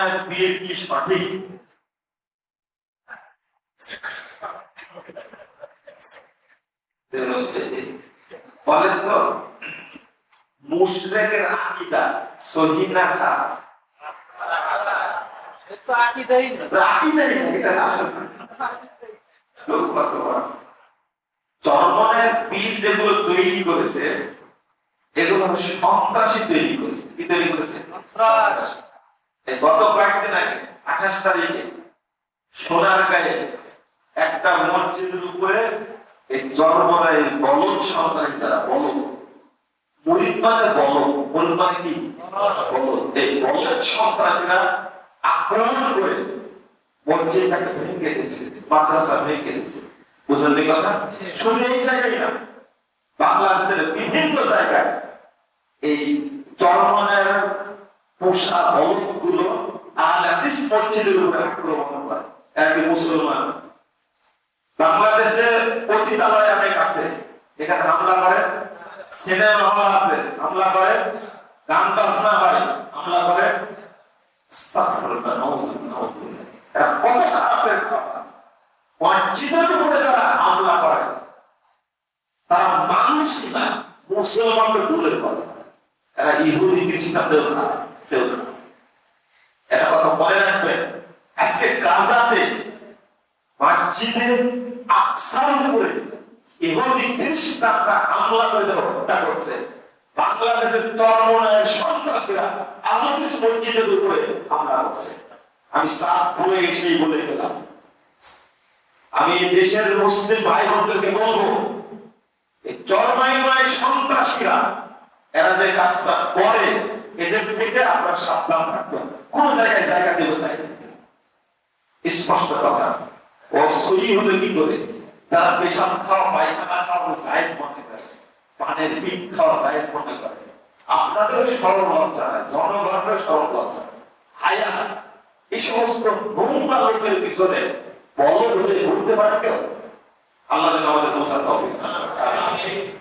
চরমনের বিয়ে কি সঠিক? বলেন তো, মুশরেকের আকিদা সহি না যেগুলো তৈরি করেছে, এগুলো সন্ত্রাসী তৈরি করেছে। কি তৈরি করেছে? গত কয়েকদিন আগে, আঠাশ তারিখে সোনার গায়ে একটা মসজিদের উপরে এই চরমনের এই বলদ সন্তানী যারা বলদ মুরিদ বলদ মুরিদ কি? বলদ। এই বলদ সন্ত্রাসীরা আক্রমণ করে কথা? না, বাংলাদেশের বিভিন্ন জায়গায় এই চরমনের পোষা আলাদিস মসজিদের উপরে আক্রমণ করে এক মুসলমান? বাংলাদেশে পতিতালয় অনেক আছে। এখানে হামলা করে, সিনেমা হল আছে, হামলা করে, গান বাজনা হয়, হামলা করে। কত খারাপের করে, তারা মানুষই না, মুসলমানকে ইহুদি খ্রিস্টানদের খায় আকসার উপরে হামলা করে হত্যা করছে। বাংলাদেশের চরমনায় সন্ত্রাসীরা মসজিদের উপরে হামলা করছে। আমি সাতপুরে এসেই বলে গেলাম। আমি দেশের মুসলিম ভাই বোনদেরকে বলব চরমাইমায় সন্ত্রাসীরা, এরা যে কাজটা করে, এদের থেকে আপনার সাবধান থাকবেন। কোন জায়গায় জায়গা দেবেন নাই স্পষ্ট কথা। সই হলে কি করে? তারা পেশাব খাওয়া পায়খানা খাওয়া সাইজ মনে করে। পানের পিক খাওয়া সাইজ মনে করে। আপনাদের সরল লজ্জা জনগণের সরল লজ্জা হায়া এই সমস্ত নোংরা লোকের পিছনে বল ধরে ঘুরতে পারে কেউ? আল্লাহ আমাদের দান করেন।